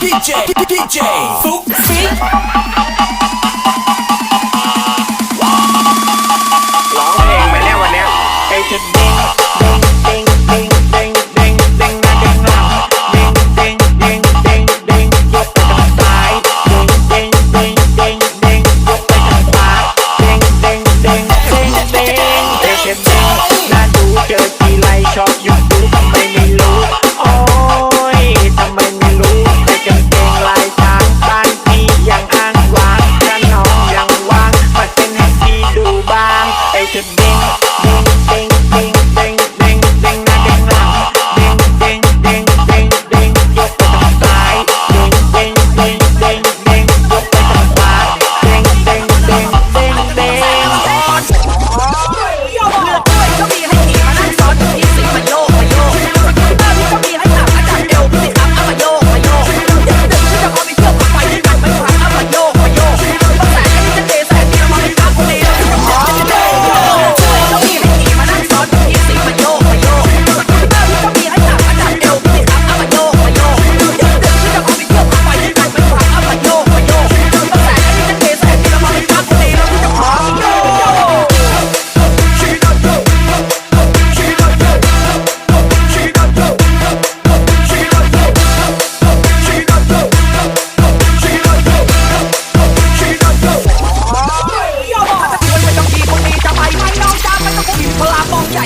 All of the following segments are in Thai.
DJ, DJ, Fook Freak.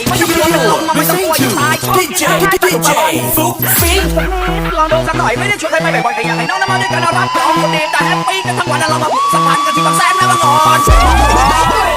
ไม่ต้องกลัไม่ต้องกลัตายชอบกินง่ายอฟุ๊กฟิกลองดูสักหน่อยไม่ได้ชวนใครไปแบ่อยๆแต่อยากให้น้องน้ำมาด้วยกันรับรองคนดีแต่แฮปปี้กันทั้งวันเรามาสัมานกันที่บางแสนนะบางอ่อน